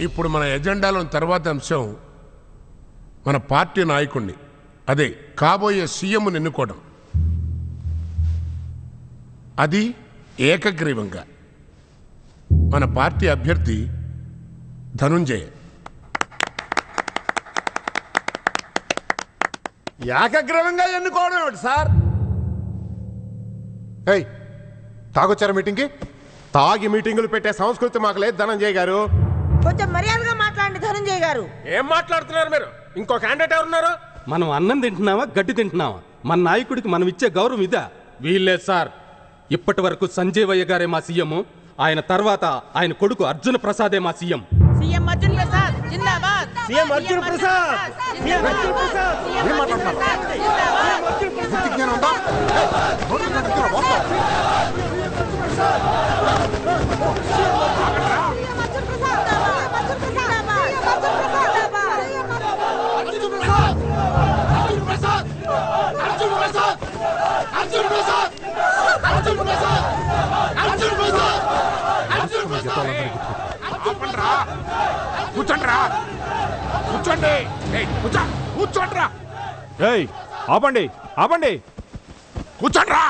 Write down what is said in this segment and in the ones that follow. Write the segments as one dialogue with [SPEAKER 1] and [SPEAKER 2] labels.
[SPEAKER 1] ఇప్పుడు మన ఎజెండాలో తర్వాత అంశం మన పార్టీ నాయకుడిని అదే కాబోయే సీఎంను ఎన్నుకోవడం. అది ఏకగ్రీవంగా మన పార్టీ అభ్యర్థి ధనుంజయ.
[SPEAKER 2] ఏకగ్రీవంగా ఎన్నుకోవడం ఏమిటి సార్?
[SPEAKER 3] తాగొచ్చారా మీటింగ్కి? తాగి మీటింగులు పెట్టే సంస్కృతి మాకు లేదు ధనంజయ్ గారు.
[SPEAKER 4] కొంచెం మర్యాదగా మాట్లాడండి ధనంజయ్ గారు.
[SPEAKER 3] ఏం మాట్లాడుతున్నారు మీరు? ఇంకో క్యాండిడేట్ ఎవరున్నారు?
[SPEAKER 5] మనం అన్నం తింటున్నావా గడ్డి తింటున్నావా మన నాయకుడికి మనం ఇచ్చే గౌరవం ఇదా? వీల్లేదు సార్. ఇప్పటి వరకు సంజీవయ్య గారే మా సీఎం ఆయన తర్వాత ఆయన కొడుకు అర్జున ప్రసాదే మా సీఎం.
[SPEAKER 4] సీఎం అర్జున్ ప్రసాద్ జిందాబాద్.
[SPEAKER 2] CM Arjun Prasad CM Arjun Prasad.
[SPEAKER 4] జిందాబాద్.
[SPEAKER 1] ఆపండ్రా. కూర్చోండ్రా. కూర్చోండి. ఏయ్, కూర్చో. కూర్చోండ్రా.
[SPEAKER 6] ఏయ్ ఆపండి ఆపండి.
[SPEAKER 1] కూర్చోండ్రా.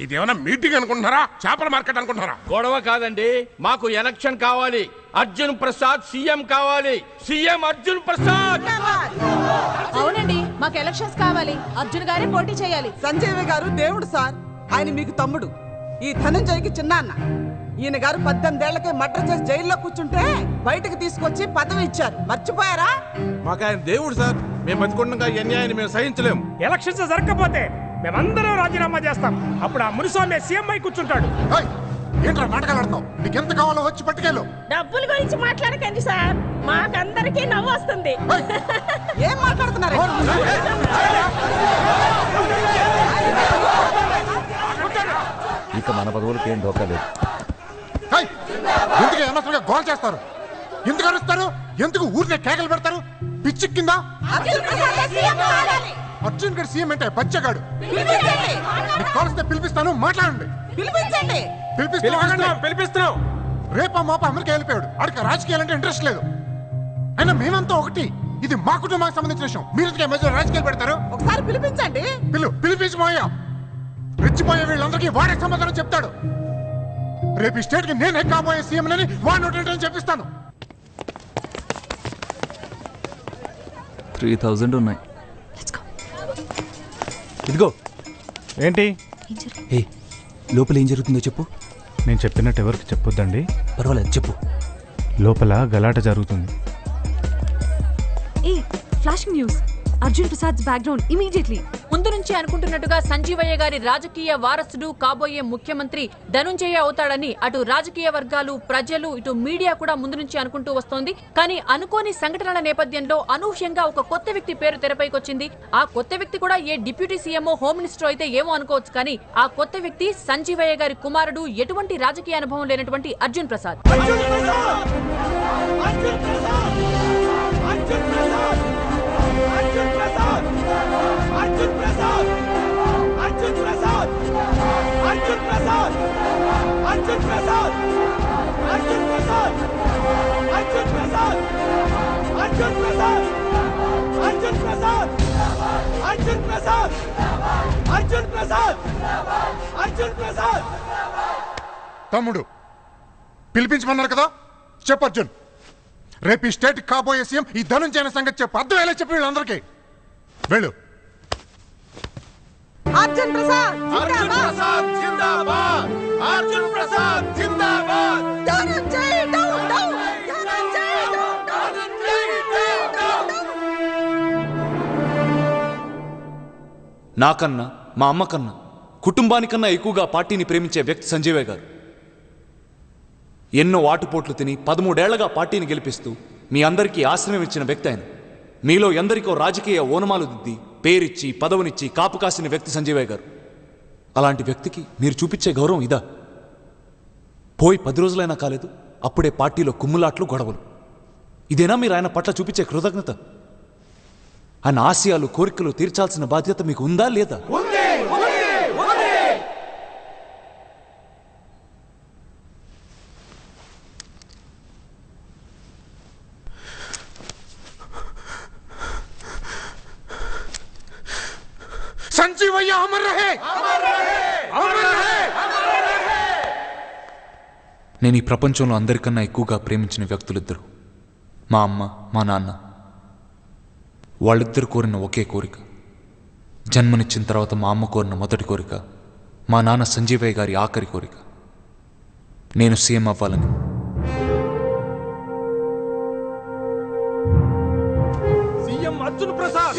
[SPEAKER 1] ఇదేమైనా మీటింగ్ అనుకుంటున్నారా? చేపల మార్కెట్ అనుకుంటున్నారా?
[SPEAKER 7] గొడవ కాదండి. మాకు ఎలక్షన్ కావాలి. అర్జున్ ప్రసాద్ సీఎం కావాలి. సీఎం అర్జున్ ప్రసాద్!
[SPEAKER 8] అవునండి మాకు ఎలక్షన్స్ కావాలి. అర్జున్ గారే పోటీ చేయాలి.
[SPEAKER 9] సంజీవ గారు దేవుడు సార్. ఆయన మీకు తమ్ముడు. ఈ ధనంజయ్కి చిన్నాన్న. ఈయన గారు పద్దెనిమిదేళ్ళకే మర్డర్ చేసి జైల్లో కూర్చుంటే బయటకు తీసుకొచ్చి పదవి ఇచ్చారు. మర్చిపోయారా?
[SPEAKER 6] మాకు ఆయన దేవుడు సార్. మేము బతికుండగా ఈ అన్యాయాన్ని మేము సహించలేము.
[SPEAKER 2] ఎలక్షన్స్ జరగకపోతే మేమందరం రాజీనామా చేస్తాం. అప్పుడు ఆ మునిస్వామి సీఎం అయి కూర్చుంటాడు
[SPEAKER 3] ఏంట్రా నాటకాలు ఆడుతున్నావు నీకు ఎంత కావాలో వచ్చి పట్టుకెళ్ళు.
[SPEAKER 4] డబ్బుల గురించి మాట్లాడకండి సార్. మాకందరికీ నవ్వు వస్తుంది.
[SPEAKER 9] ఏం మాట్లాడుతున్నారు?
[SPEAKER 10] ఇక మన పదవులకి ఏం లేదు.
[SPEAKER 3] ఏయ్, ఎందుకు అనవసరంగా గోల్ చేస్తారు. ఎందుకు అరుస్తారు? ఎందుకు ఊరినే కేకలు పెడతారు? పిచ్చి కింద? అర్జున్ గడు సీఎం అంటే బచ్చగాడు. మీకు కావలసిన పిలిపిస్తాను మాట్లాడండి.
[SPEAKER 9] పిలిపించండి.
[SPEAKER 3] పిలిపిస్తాను
[SPEAKER 6] పిలిపిస్తున్నాం
[SPEAKER 3] రేపా మాప అమెరికా వెళ్ళిపోయాడు. ఆడికి రాజకీయాలంటే ఇంట్రెస్ట్ లేదు. అయినా మేమంతా ఒకటి. ఇది మా కుటుంబానికి సంబంధించిన విషయం. మీరు ఎందుకు మధ్యలో రాజకీయాలు పెడతారు?
[SPEAKER 9] ఒకసారి పిలిపించండి.
[SPEAKER 3] పిల్లు పిలిపించి మోయా రెచ్చిపోయే వీళ్ళందరికీ వాడే సమాధానం చెప్తాడు. రేపు స్టేట్కి నేనే కాబోయే సీఎం అని వాడిని ఒకటి చెప్పిస్తాను.
[SPEAKER 10] త్రీ థౌజండ్ ఉన్నాయి.
[SPEAKER 6] ఇదిగో.
[SPEAKER 11] ఏంటి?
[SPEAKER 10] ఏ లోపల ఏం జరుగుతుందో చెప్పు.
[SPEAKER 11] నేను చెప్పినట్టు ఎవరికి చెప్పొద్దండి?
[SPEAKER 10] పర్వాలేదు చెప్పు.
[SPEAKER 11] లోపల గలాట జరుగుతుంది.
[SPEAKER 8] A flashing news. Arjun Prasad background immediately
[SPEAKER 12] ముందు నుంచి అనుకుంటున్నట్టుగా సంజీవయ్య గారి రాజకీయ వారసుడు కాబోయే ముఖ్యమంత్రి ధనుంజయ అవుతాడని అటు రాజకీయ వర్గాలు ప్రజలు ఇటు మీడియా కూడా ముందు నుంచి అనుకుంటూ వస్తోంది. కానీ అనుకోని సంఘటనల నేపథ్యంలో అనూహ్యంగా ఒక కొత్త వ్యక్తి పేరు తెరపైకి వచ్చింది ఆ కొత్త వ్యక్తి కూడా ఏ డిప్యూటీ సీఎంఓ హోమ్ మినిస్టర్ అయితే ఏమో అనుకోవచ్చు కానీ ఆ కొత్త వ్యక్తి సంజీవయ్య గారి కుమారుడు. ఎటువంటి రాజకీయ అనుభవం లేనటువంటి అర్జున్ ప్రసాద్!
[SPEAKER 3] తమ్ముడు పిలిపించమన్నారు కదా? చెప్పు అర్జున్. రేపు ఈ స్టేట్ కాబోయే సీఎం ఈ ధనుంజయన సంగతి చెప్పు. అర్థం ఎలా చెప్పి వీళ్ళందరికీ. వెళ్ళు.
[SPEAKER 9] అర్జున్ ప్రసాద్
[SPEAKER 2] అర్జున్ ప్రసాద్ జిందాబాద్.
[SPEAKER 9] ధనంజయ్ డౌన్ డౌన్
[SPEAKER 10] నాకన్నా మా అమ్మకన్నా కుటుంబానికన్నా ఎక్కువగా పార్టీని ప్రేమించే వ్యక్తి సంజీవయ్య గారు. ఎన్నో ఆటుపోట్లు తిని పదమూడేళ్ళగా పార్టీని గెలిపిస్తూ మీ అందరికీ ఆశ్రయం ఇచ్చిన వ్యక్తి ఆయన. మీలో ఎందరికో రాజకీయ ఓనమాలు దిద్ది పేరిచ్చి పదవునిచ్చి కాపు కాసిన వ్యక్తి సంజీవయ్య గారు. అలాంటి వ్యక్తికి మీరు చూపించే గౌరవం ఇదా? పోయి పది రోజులైనా కాలేదు అప్పుడే పార్టీలో కుమ్ములాట్లు గొడవలు. ఇదేనా మీరు ఆయన పట్ల చూపించే కృతజ్ఞత? ఆయన ఆశయాలు కోరికలు తీర్చాల్సిన బాధ్యత మీకు ఉందా లేదా? నేను ఈ ప్రపంచంలో అందరికన్నా ఎక్కువగా ప్రేమించిన వ్యక్తులిద్దరు. మా అమ్మ మా నాన్న. వాళ్ళిద్దరు కోరిన ఒకే కోరిక. జన్మనిచ్చిన తర్వాత మా అమ్మ కోరిన మొదటి కోరిక. మా నాన్న సంజీవయ్య గారి ఆఖరి కోరిక. నేను సీఎం అవ్వాలని.
[SPEAKER 2] సీఎం అర్జున్ ప్రసాద్!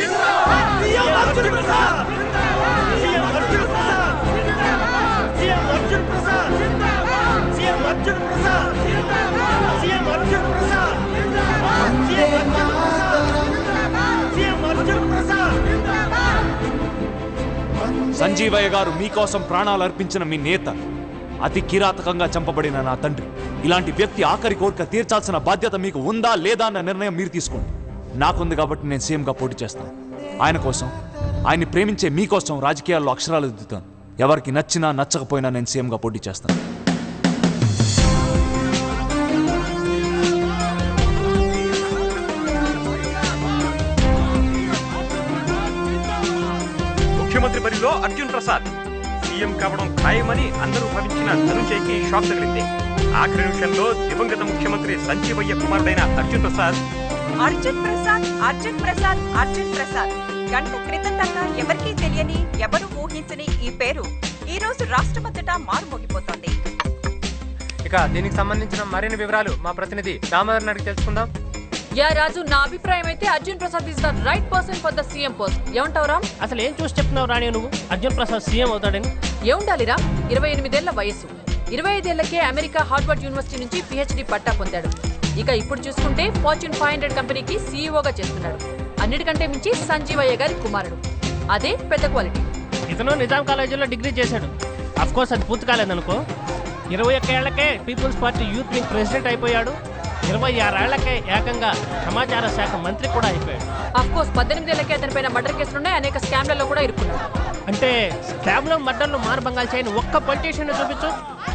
[SPEAKER 10] సంజీవయ్య గారు మీకోసం ప్రాణాలు అర్పించిన మీ నేత అతి కిరాతకంగా చంపబడిన నా తండ్రి. ఇలాంటి వ్యక్తి ఆఖరి కోరిక తీర్చాల్సిన బాధ్యత మీకు ఉందా లేదా అన్న నిర్ణయం మీరు తీసుకోండి. నాకుంది కాబట్టి నేను సీఎంగా పోటీ చేస్తాను. ఆయన కోసం ఆయన్ని ప్రేమించే మీకోసం రాజకీయాల్లో అక్షరాలు దిద్దుతాను. ఎవరికి నచ్చినా నచ్చకపోయినా నేను సీఎంగా పోటీ చేస్తాను.
[SPEAKER 2] బరిలో అర్జున్ ప్రసాద్. సీఎం కావడం ఖాయమని అందరూ భావించిన ధనుంజయ్కి షాక్ తగిలింది. ఆఖరి నిమిషంలో దివంగత ముఖ్యమంత్రి సంజీవయ్య కుమారుడైన అర్జున్ ప్రసాద్.
[SPEAKER 13] అర్జున్ ప్రసాద్ అర్జున్ ప్రసాద్ అర్జున్ ప్రసాద్. గంట క్రితం దాకా ఎవరికీ తెలియని ఎవరు ఊహించని ఈ పేరు ఈ రోజు రాష్ట్రమంతటా మారుమోగిపోతోంది.
[SPEAKER 14] ఇక దీనికి సంబంధించిన మరిన్ని వివరాలు మా ప్రతినిధి దామోదర్ అడిగి తెలుసుకుందాం.
[SPEAKER 12] యా రాజు నా అభిప్రాయం అయితే Arjun Prasad is the right person for the CM post ఏమంటావు రామ్?
[SPEAKER 14] అసలు ఏం చూసి చెప్తున్నావు రాణి నువ్వు? అర్జున్ ప్రసాద్ సీఎం అవుతాడని.
[SPEAKER 12] ఏముండాలిరా ఇరవై ఎనిమిదేళ్ళ వయస్సు. ఇరవై ఐదేళ్ళకే అమెరికా హార్వర్డ్ యూనివర్సిటీ నుంచి పిహెచ్డి పట్టా పొందాడు. ఇక ఇప్పుడు చూసుకుంటే ఫార్చ్యూన్ ఫైవ్ హండ్రెడ్ కంపెనీకి సీఈఓగా చేస్తున్నాడు. అన్నిటికంటే మించి సంజీవయ్య గారి కుమారుడు. అదే పెద్ద క్వాలిటీ.
[SPEAKER 14] ఇతను నిజాం కాలేజీలో డిగ్రీ చేశాడు. అఫ్ కోర్స్ అది పూర్తి కాలేదనుకో. ఇరవై ఒక్క ఏళ్ళకే people's party youth wing president అయిపోయాడు. ఇరవై ఆరేళ్ళకే ఏకంగా సమాచార శాఖ మంత్రి కూడా అయిపోయాడు.
[SPEAKER 12] అఫ్ కోర్స్ పద్దెనిమిదేళ్ళకే అతనిపైన మర్డర్ కేసులున్నాయి అనేక స్కామ్లలో కూడా ఇరుక్కున్నాడు
[SPEAKER 14] అంటే స్కామ్లో మర్డర్లు మానభంగాలు చేయని ఒక్క పొలిటీషియన్ చూపించు.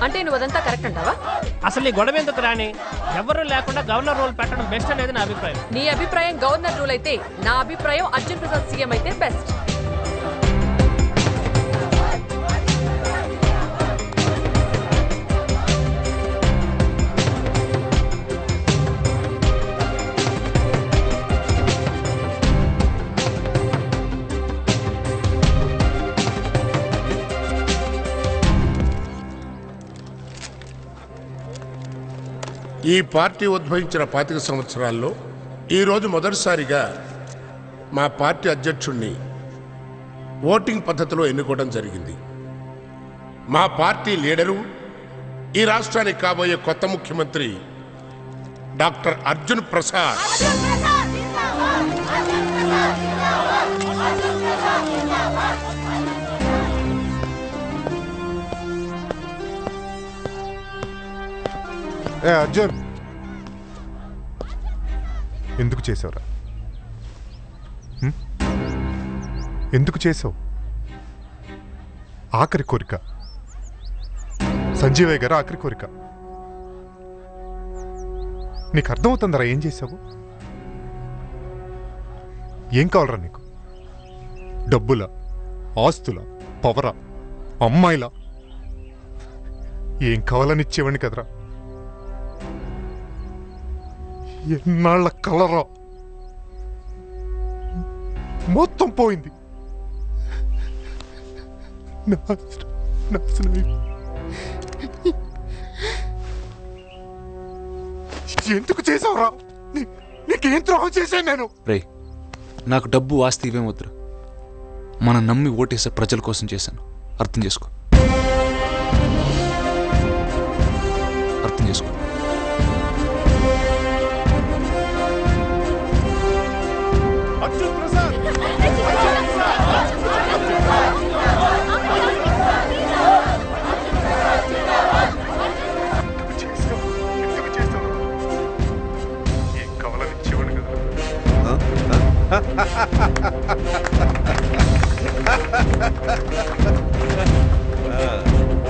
[SPEAKER 12] అంటే నువ్వు అదంతా కరెక్ట్ అంటావా?
[SPEAKER 14] అసలు ఈ గొడవ ఎందుకు రాని ఎవరు లేకుండా గవర్నర్ రోల్ పెట్టడం బెస్ట్ అనేది నా అభిప్రాయం.
[SPEAKER 12] నీ అభిప్రాయం గవర్నర్ రూల్ అయితే నా అభిప్రాయం అర్జున్ ప్రసాద్ సీఎం అయితే బెస్ట్.
[SPEAKER 1] ఈ పార్టీ ఉద్భవించిన పాతిక సంవత్సరాల్లో ఈరోజు మొదటిసారిగా మా పార్టీ అధ్యక్షుణ్ణి ఓటింగ్ పద్ధతిలో ఎన్నుకోవడం జరిగింది. మా పార్టీ లీడరు ఈ రాష్ట్రానికి కాబోయే కొత్త ముఖ్యమంత్రి డాక్టర్ అర్జున్ ప్రసాద్.
[SPEAKER 3] ఏ అర్జున్. ఎందుకు చేసావురా? ఎందుకు చేసావు? ఆఖరి కోరిక. సంజీవయ్య గారు ఆఖరి కోరిక. నీకు అర్థమవుతుందరా ఏం చేసావు? ఏం కావాలరా నీకు? డబ్బుల ఆస్తుల పవరా అమ్మాయిలా. ఏం కావాలని ఇచ్చేవాడిని కదరా? ఎన్నాళ్ళ కలరా? మొత్తం పోయింది. ఎందుకు చేసావురా నీ- నీకేం ద్రోహం చేశాను నేను?
[SPEAKER 10] రే నాకు డబ్బు ఆస్తి ఇవేం మనం నమ్మి ఓటేసే ప్రజల కోసం చేశాను. అర్థం చేసుకో.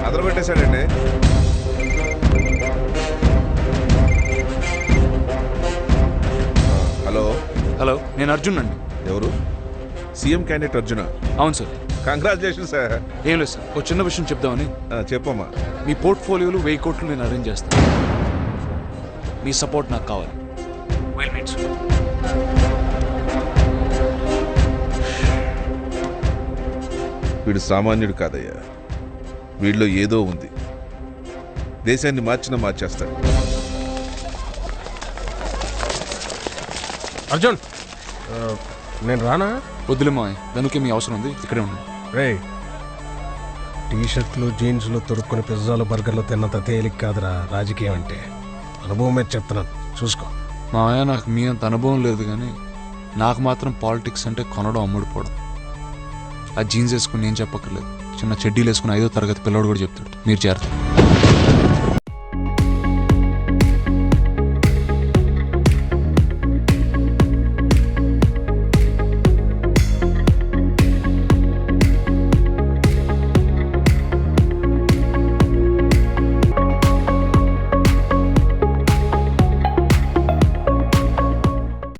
[SPEAKER 15] అదరు పెట్టేశాడండి. హలో.
[SPEAKER 10] హలో నేను అర్జున్ అండి.
[SPEAKER 15] ఎవరు? CM candidate Arjuna?
[SPEAKER 10] అవును సార్.
[SPEAKER 15] కంగ్రాచులేషన్ సార్
[SPEAKER 10] ఏం లేదు సార్ ఒక చిన్న విషయం చెప్దామని.
[SPEAKER 15] చెప్పమ్మా.
[SPEAKER 10] మీ పోర్ట్ఫోలియోలు వెయ్యి కోట్లు నేను అరేంజ్ చేస్తాను. మీ సపోర్ట్ నాకు కావాలి. వెల్ మీట్
[SPEAKER 15] వీడు సామాన్యుడు కాదయ్యా. వీడిలో ఏదో ఉంది. దేశాన్ని మార్చినా మార్చేస్తాడు.
[SPEAKER 1] అర్జున్! నేను రానా?
[SPEAKER 10] వద్దులే మావయ్య. దానికి మీ అవసరం ఉంది. ఇక్కడే ఉండండి
[SPEAKER 16] రే టీ షర్ట్లు జీన్స్లు తొడుక్కొని పిజ్జాలు బర్గర్లు తిన్నంత తేలిక కాదురా. రాజకీయం అంటే. అనుభవం మీద చెప్తున్నాను. చూసుకో.
[SPEAKER 10] మావయ్య నాకు మీ అంత అనుభవం లేదు కానీ నాకు మాత్రం పాలిటిక్స్ అంటే కొనడం అమ్ముడుపోవడం ఆ జీన్స్ వేసుకుని నేను చెప్పక్కర్లేదు. చిన్న చెడ్డీలు వేసుకుని ఐదో తరగతి పిల్లవాడు కూడా చెప్తాడు. మీరు చేరతారు